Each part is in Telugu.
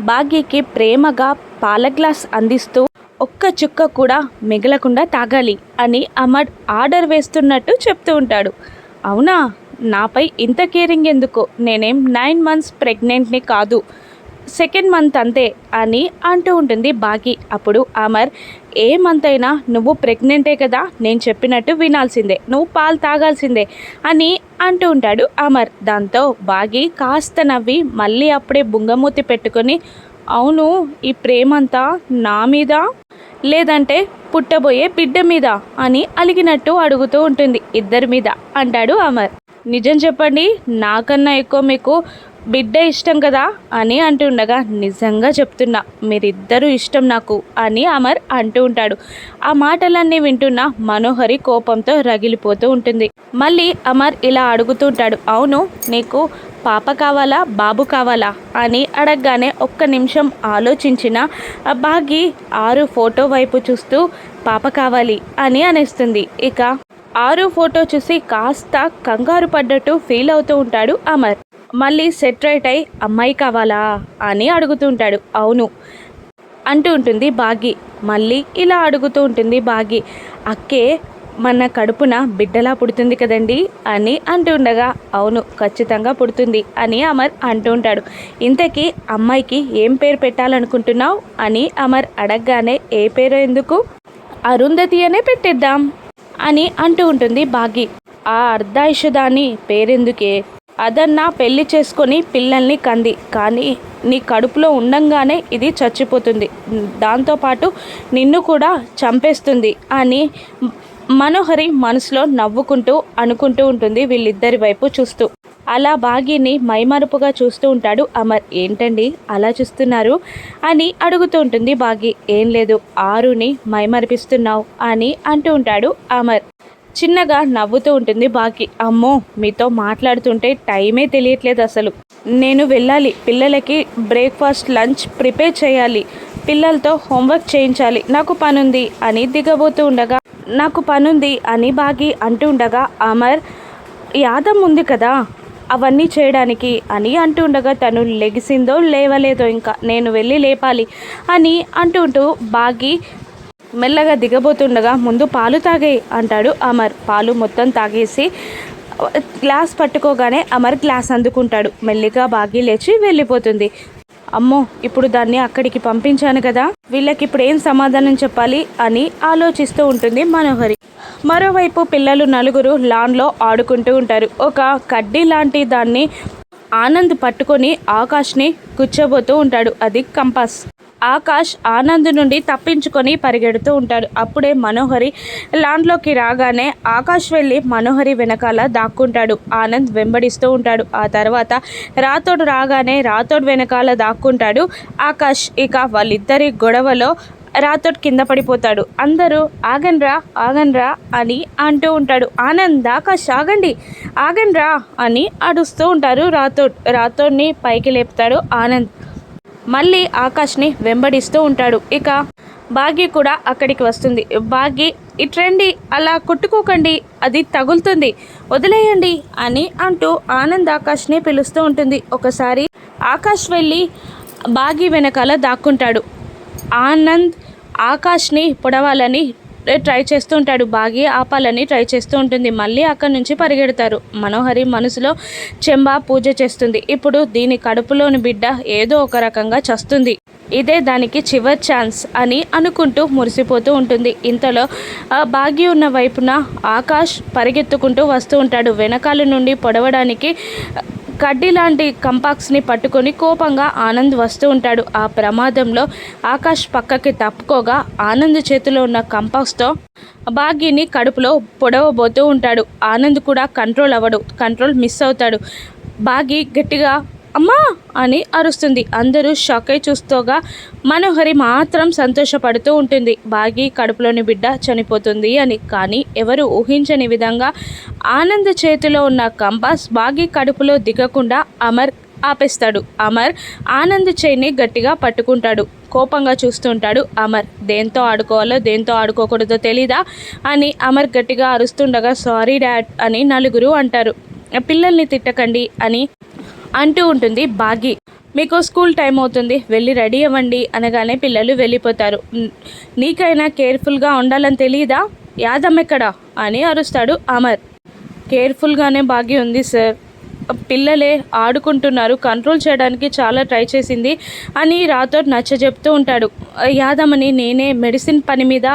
భాగ్యకి ప్రేమగా పాల గ్లాస్ అందిస్తూ ఒక్క చుక్క కూడా మిగలకుండా తాగాలి అని అమర్ ఆర్డర్ వేస్తున్నట్టు చెప్తూ ఉంటాడు. అవునా? నాపై ఇంత కేరింగ్ ఎందుకు? నేనేం నైన్ మంత్స్ ప్రెగ్నెంట్ని కాదు. సెకండ్ మంత్ అంతే అని అంటూ ఉంటుంది బాకీ. అప్పుడు అమర్ ఏ మంత్ అయినా నువ్వు ప్రెగ్నెంటే కదా నేను చెప్పినట్టు వినాల్సిందే నువ్వు పాలు తాగాల్సిందే అని అంటూ ఉంటాడు అమర్. దాంతో బాగి కాస్త నవ్వి మళ్ళీ అప్పుడే బుంగమూతి పెట్టుకొని అవును ఈ ప్రేమంతా నా మీద? లేదంటే పుట్టబోయే బిడ్డ మీద? అని అలిగినట్టు అడుగుతూ ఉంటుంది ఇద్దరి మీద అంటాడు అమర్. నిజం చెప్పండి నాకన్నా ఎక్కువ మీకు బిడ్డ ఇష్టం కదా అని అంటుండగా నిజంగా చెప్తున్నా మీరిద్దరూ ఇష్టం నాకు అని అమర్ అంటూ ఉంటాడు. ఆ మాటలన్నీ వింటున్న మనోహరి కోపంతో రగిలిపోతూ ఉంటుంది. మళ్ళీ అమర్ ఇలా అడుగుతూ ఉంటాడు అవును నీకు పాప కావాలా బాబు కావాలా? అని అడగగానే ఒక్క నిమిషం ఆలోచించిన ఆ బాగి ఆరు ఫోటో వైపు చూస్తూ పాప కావాలి అని అనేస్తుంది. ఇక ఆరు ఫోటో చూసి కాస్త కంగారు పడ్డట్టు ఫీల్ అవుతూ ఉంటాడు అమర్. మళ్ళీ సెట్ రైట్ అయి అమ్మాయి కావాలా అని అడుగుతుంటాడు. అవును. అంటూ ఉంటుంది బాగి. మళ్ళీ ఇలా అడుగుతూ ఉంటుంది బాగి. అక్కే మన కడుపున బిడ్డలా పుడుతుంది కదండి అని అంటుండగా అవును ఖచ్చితంగా పుడుతుంది అని అమర్ అంటూ ఉంటాడు. ఇంతకీ అమ్మాయికి ఏం పేరు పెట్టాలనుకుంటున్నావు? అని అమర్ అడగగానే ఏ పేరు ఎందుకు? అరుంధతి అనే పెట్టేద్దాం అని అంటూ ఉంటుంది బాగి. ఆ అర్ధాయుషదాని పేరెందుకే? అదన్నా పెళ్ళి చేసుకొని పిల్లల్ని కంది. కానీ నీ కడుపులో ఉండంగానే ఇది చచ్చిపోతుంది. దాంతోపాటు నిన్ను కూడా చంపేస్తుంది అని మనోహరి మనసులో నవ్వుకుంటూ అనుకుంటూ ఉంటుంది వీళ్ళిద్దరి వైపు చూస్తూ. అలా బాగిని మైమరుపుగా చూస్తూ ఉంటాడు అమర్. ఏంటండి అలా చూస్తున్నారు? అని అడుగుతూ ఉంటుంది బాగి. ఏం లేదు ఆరుని మైమరిపిస్తున్నావు అని అంటూ ఉంటాడు అమర్. చిన్నగా నవ్వుతూ ఉంటుంది బాకి. అమ్మో మీతో మాట్లాడుతుంటే టైమే తెలియట్లేదు అసలు. నేను వెళ్ళాలి పిల్లలకి బ్రేక్ఫాస్ట్ లంచ్ ప్రిపేర్ చేయాలి పిల్లలతో హోంవర్క్ చేయించాలి. నాకు పనుంది అని దిగబోతూ ఉండగా నాకు పనుంది అని బాగి అంటూ ఉండగా అమర్ యాదం ఉంది కదా అవన్నీ చేయడానికి అని అంటూ ఉండగా తను లెగిసిందో లేవలేదో ఇంకా నేను వెళ్ళి లేపాలి అని అంటుంటూ బాగి మెల్లగా దిగబోతుండగా ముందు పాలు తాగే అంటాడు అమర్. పాలు మొత్తం తాగేసి గ్లాస్ పట్టుకోగానే అమర్ గ్లాస్ అందుకుంటాడు. మెల్లిగా బాగి లేచి వెళ్ళిపోతుంది. అమ్మో ఇప్పుడు దాన్ని అక్కడికి పంపించాను కదా. వీళ్ళకి ఇప్పుడు ఏం సమాధానం చెప్పాలి అని ఆలోచిస్తూ ఉంటుంది మనోహరి. మరోవైపు పిల్లలు నలుగురు లాన్లో ఆడుకుంటూ ఉంటారు. ఒక కడ్డీ లాంటి దాన్ని ఆనంద్ పట్టుకొని ఆకాష్ని కూర్చోబోతూ ఉంటాడు. అది కంపాస్. ఆకాష్ ఆనంద్ నుండి తప్పించుకొని పరిగెడుతూ ఉంటాడు. అప్పుడే మనోహరి లాండ్లోకి రాగానే ఆకాష్ వెళ్ళి మనోహరి వెనకాల దాక్కుంటాడు. ఆనంద్ వెంబడిస్తూ ఉంటాడు. ఆ తర్వాత రాతోడు రాగానే రాతోడు వెనకాల దాక్కుంటాడు. ఆకాష్ ఇక వాళ్ళిద్దరి గొడవలో రాతోడ్ కింద పడిపోతాడు. అందరూ ఆగండ్రా ఆగండ్రా అని అంటూ ఉంటాడు. ఆనంద్ ఆకాష్ ఆగండి ఆగండ్రా అని అడుస్తూ ఉంటారు రాతోడ్ రాతోడ్ని పైకి లేపుతాడు ఆనంద్. మళ్ళీ ఆకాష్ని వెంబడిస్తూ ఉంటాడు. ఇక భాగ్య కూడా అక్కడికి వస్తుంది. భాగ్య ఇట్రండి అలా కొట్టుకోకండి అది తగులుతుంది వదిలేయండి అని అంటూ ఆనంద్ ఆకాష్ని పిలుస్తూ ఉంటుంది. ఒకసారి ఆకాష్ వెళ్ళి బాగి వెనకాల దాక్కుంటాడు. ఆనంద్ ఆకాష్ని పొడవాలని ట్రై చేస్తూ ఉంటాడు. బాగి ఆపాలని ట్రై చేస్తూ ఉంటుంది. మళ్ళీ అక్కడి నుంచి పరిగెడతారు. మనోహరి మనసులో చెంబా పూజ చేస్తుంది. ఇప్పుడు దీని కడుపులోని బిడ్డ ఏదో ఒక రకంగా చస్తుంది. ఇదే దానికి చివరి ఛాన్స్ అని అనుకుంటూ మురిసిపోతూ ఉంటుంది. ఇంతలో బాగి ఉన్న వైపున ఆకాష్ పరిగెత్తుకుంటూ వస్తూ ఉంటాడు. వెనకాల నుండి పొడవడానికి కడ్డీ లాంటి కంపాక్స్ని పట్టుకొని కోపంగా ఆనంద్ వస్తూ ఉంటాడు. ఆ ప్రమాదంలో ఆకాష్ పక్కకి తప్పుకోగా ఆనంద్ చేతిలో ఉన్న కంపాక్స్తో భాగ్యని కడుపులో పొడవబోతూ ఉంటాడు. ఆనంద్ కూడా కంట్రోల్ అవ్వడు కంట్రోల్ మిస్ అవుతాడు. బాగి గట్టిగా అమ్మా అని అరుస్తుంది. అందరూ షాక్ అయి చూస్తూగా మనోహరి మాత్రం సంతోషపడుతూ ఉంటుంది. బాగి కడుపులోని బిడ్డ చనిపోతుంది అని. కానీ ఎవరు ఊహించని విధంగా ఆనంద్ చేతిలో ఉన్న కంపాస్ బాగి కడుపులో దిగకుండా అమర్ ఆపేస్తాడు. అమర్ ఆనంద్ చేయిని గట్టిగా పట్టుకుంటాడు. కోపంగా చూస్తుంటాడు అమర్. దేంతో ఆడుకోవాలో దేంతో ఆడుకోకూడదో తెలీదా అని అమర్ గట్టిగా అరుస్తుండగా సారీ డాడ్ అని నలుగురు అంటారు. పిల్లల్ని తిట్టకండి అని అంటూ ఉంటుంది బాగి మీకు స్కూల్ టైం అవుతుంది వెళ్ళి రెడీ అవ్వండి అనగానే పిల్లలు వెళ్ళిపోతారు. నీకైనా కేర్ఫుల్గా ఉండాలని తెలియదా యాదమ్మ ఎక్కడా? అని అరుస్తాడు అమర్. కేర్ఫుల్గానే బాగి ఉంది సార్. పిల్లలే ఆడుకుంటున్నారు కంట్రోల్ చేయడానికి చాలా ట్రై చేసింది అని రాతో నచ్చ చెప్తూ ఉంటాడు. యాదమ్మని నేనే మెడిసిన్ పని మీద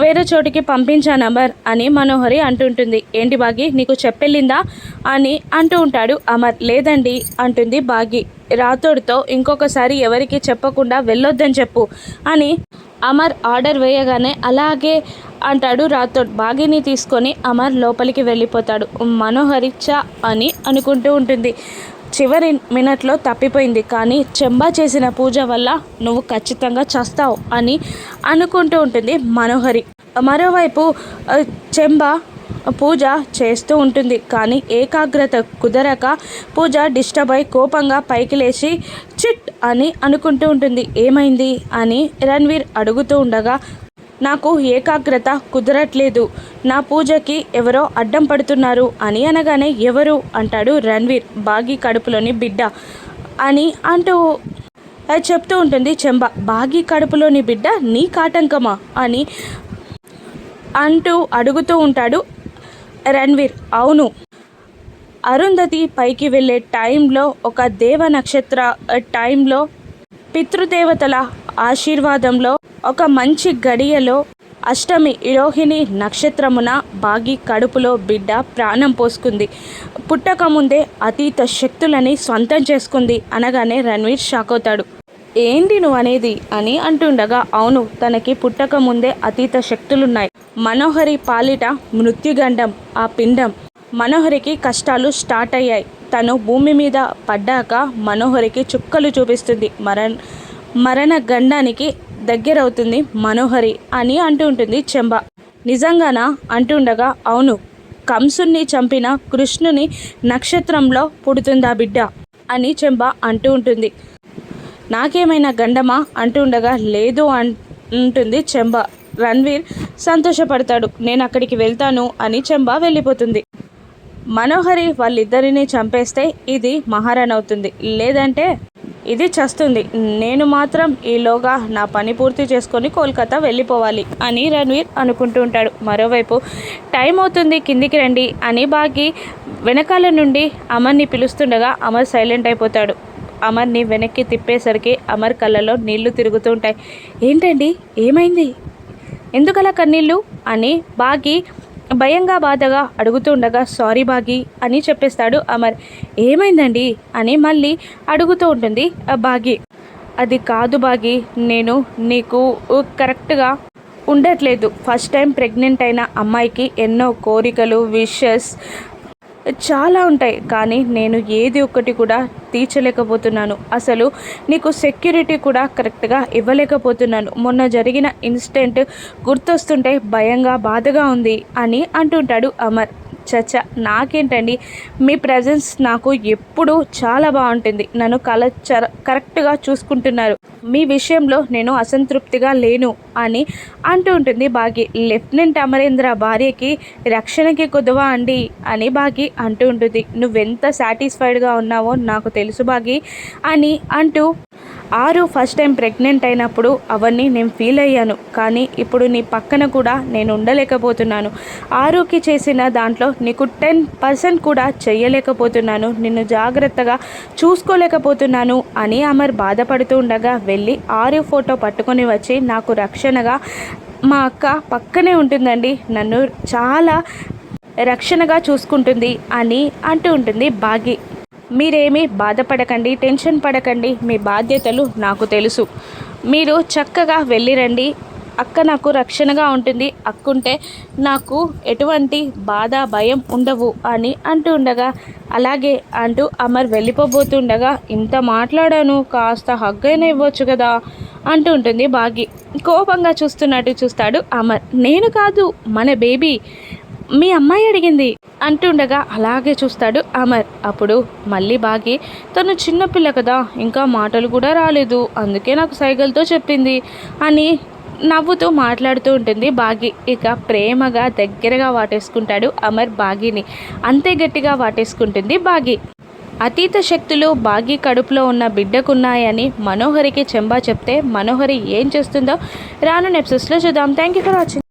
వేరే చోటికి పంపించాను అమర్ అని మనోహరి అంటుంటుంది. ఏంటి బాగి నీకు చెప్పెళ్ళిందా అని అంటూ ఉంటాడు అమర్. లేదండి అంటుంది బాగి. రాతోడితో ఇంకొకసారి ఎవరికి చెప్పకుండా వెళ్ళొద్దని చెప్పు అని అమర్ ఆర్డర్ వేయగానే అలాగే అంటాడు రాథోడ్. బాగిని తీసుకొని అమర్ లోపలికి వెళ్ళిపోతాడు. మనోహరి చ అని అనుకుంటూ ఉంటుంది. చివరి మినట్లో తప్పిపోయింది. కానీ చెంబా చేసిన పూజ వల్ల నువ్వు ఖచ్చితంగా చస్తావు అని అనుకుంటూ ఉంటుంది మనోహరి. మరోవైపు చెంబా పూజ చేస్తూ ఉంటుంది. కానీ ఏకాగ్రత కుదరక పూజ డిస్టర్బ్ అయి కోపంగా పైకి లేచి చిట్ అని అనుకుంటూ ఉంటుంది. ఏమైంది అని రణ్వీర్ అడుగుతూ ఉండగా నాకు ఏకాగ్రత కుదరట్లేదు. నా పూజకి ఎవరో అడ్డం పడుతున్నారు అని అనగానే ఎవరు? అంటాడు రణ్వీర్ బాగి కడుపులోని బిడ్డ అని అంటూ అది చెప్తూ ఉంటుంది చెంబ. బాగి కడుపులోని బిడ్డ నీ కాటంకమా అని అంటూ అడుగుతూ ఉంటాడు రణ్వీర్ అవును. అరుంధతి పైకి వెళ్ళే టైంలో ఒక దేవ నక్షత్ర టైంలో పితృదేవతల ఆశీర్వాదంలో ఒక మంచి గడియలో అష్టమి ఇరోహిణి నక్షత్రమున బాగి కడుపులో బిడ్డ ప్రాణం పోసుకుంది. పుట్టకముందే అతీత శక్తులని సొంతం చేసుకుంది అనగానే రణ్వీర్ షాక్ అవుతాడు ఏంటి నువ్వు అనేది అని అంటుండగా అవును తనకి పుట్టకముందే అతీత శక్తులున్నాయి. మనోహరి పాలిట మృత్యుగండం ఆ పిండం. మనోహరికి కష్టాలు స్టార్ట్ అయ్యాయి. తను భూమి మీద పడ్డాక మనోహరికి చుక్కలు చూపిస్తుంది. మరణ మరణ గండానికి దగ్గరవుతుంది మనోహరి అని అంటూ ఉంటుంది చెంబ. నిజంగానా అంటుండగా అవును కంసుణ్ణి చంపిన కృష్ణుని నక్షత్రంలో పుడుతుందా బిడ్డ? అని చెంబ అంటూ ఉంటుంది. నాకేమైనా గండమా అంటుండగా లేదు అంటుంది చెంబ. రణ్వీర్ సంతోషపడతాడు. నేను అక్కడికి వెళ్తాను అని చెంబా వెళ్ళిపోతుంది. మనోహరి వాళ్ళిద్దరిని చంపేస్తే ఇది మహారాణి అవుతుంది. లేదంటే ఇది చస్తుంది. నేను మాత్రం ఈలోగా నా పని పూర్తి చేసుకొని కోల్కతా వెళ్ళిపోవాలి అని రణ్వీర్ అనుకుంటూ ఉంటాడు. మరోవైపు టైం అవుతుంది కిందికి రండి అని బాగి వెనకాల నుండి అమర్ని పిలుస్తుండగా అమర్ సైలెంట్ అయిపోతాడు. అమర్ని వెనక్కి తిప్పేసరికి అమర్ కళ్ళలో నీళ్ళు తిరుగుతూ ఉంటాయి. ఏంటండి? ఏమైంది? ఎందుకలా కన్నీళ్ళు? అని బాగి భయంగా బాధగా అడుగుతుండగా సారీ బాగి అని చెప్పేస్తాడు అమర్. ఏమైందండి? అని మళ్ళీ అడుగుతూ ఉంటుంది ఆ బాగి. అది కాదు బాగి నేను నీకు కరెక్ట్గా ఉండట్లేదు. ఫస్ట్ టైం ప్రెగ్నెంట్ అయిన అమ్మాయికి ఎన్నో కోరికలు విషెస్ చాలా ఉంటాయి కానీ నేను ఏది ఒక్కటి కూడా తీర్చలేకపోతున్నాను. అసలు నీకు సెక్యూరిటీ కూడా కరెక్ట్గా ఇవ్వలేకపోతున్నాను. మొన్న జరిగిన ఇన్సిడెంట్ గుర్తొస్తుంటే భయంగా బాధగా ఉంది అని అంటుంటాడు అమర్. చచ్చ నాకేంటండి? మీ ప్రజెన్స్ నాకు ఎప్పుడూ చాలా బాగుంటుంది. నన్ను కల చర కరెక్ట్గా చూసుకుంటున్నారు. మీ విషయంలో నేను అసంతృప్తిగా లేను అని అంటూ ఉంటుంది బాగి. లెఫ్టినెంట్ అమరేంద్ర భార్యకి రక్షణకి కుదవా అండి అని బాగి అంటూ ఉంటుంది. నువ్వెంత సాటిస్ఫైడ్గా ఉన్నావో నాకు తెలుసు బాగి అని అంటూ ఆరు ఫస్ట్ టైం ప్రెగ్నెంట్ అయినప్పుడు అవన్నీ నేను ఫీల్ అయ్యాను. కానీ ఇప్పుడు నీ పక్కన కూడా నేను ఉండలేకపోతున్నాను. ఆరుకి చేసిన దాంట్లో నీకు టెన్ పర్సెంట్ కూడా చేయలేకపోతున్నాను నిన్ను జాగ్రత్తగా చూసుకోలేకపోతున్నాను అని అమర్ బాధపడుతూ ఉండగా వెళ్ళి ఆరు ఫోటో పట్టుకొని వచ్చి నాకు రక్షణగా మా అక్క పక్కనే ఉంటుందండి నన్ను చాలా రక్షణగా చూసుకుంటుంది అని అంటూ ఉంటుంది బాగి. మీరేమీ బాధపడకండి టెన్షన్ పడకండి. మీ బాధ్యతలు నాకు తెలుసు. మీరు చక్కగా వెళ్ళిరండి. అక్క నాకు రక్షణగా ఉంటుంది. అక్కుంటే నాకు ఎటువంటి బాధ భయం ఉండవు అని అంటూ ఉండగా అలాగే అంటూ అమర్ వెళ్ళిపోబోతుండగా ఇంత మాట్లాడాను కాస్త హగ్గైనా ఇవ్వచ్చు కదా? అంటూ ఉంటుంది బాగి. కోపంగా చూస్తున్నట్టు చూస్తాడు అమర్. నేను కాదు మన బేబీ. మీ అమ్మాయి అడిగింది. అంటుండగా అలాగే చూస్తాడు అమర్. అప్పుడు మళ్ళీ బాగి తను చిన్నపిల్ల కదా ఇంకా మాటలు కూడా రాలేదు. అందుకే నాకు సైగలతో చెప్పింది అని నవ్వుతూ మాట్లాడుతూ ఉంటుంది బాగి. ఇక ప్రేమగా దగ్గరగా వాటేసుకుంటాడు అమర్ బాగిని. అంతే గట్టిగా వాటేసుకుంటుంది బాగి. అతీత శక్తులు బాగి కడుపులో ఉన్న బిడ్డకున్నాయని మనోహరికి చెంబా చెప్తే మనోహరి ఏం చేస్తుందో? రాను నెప్సెస్లో చూద్దాం. Thank you for watching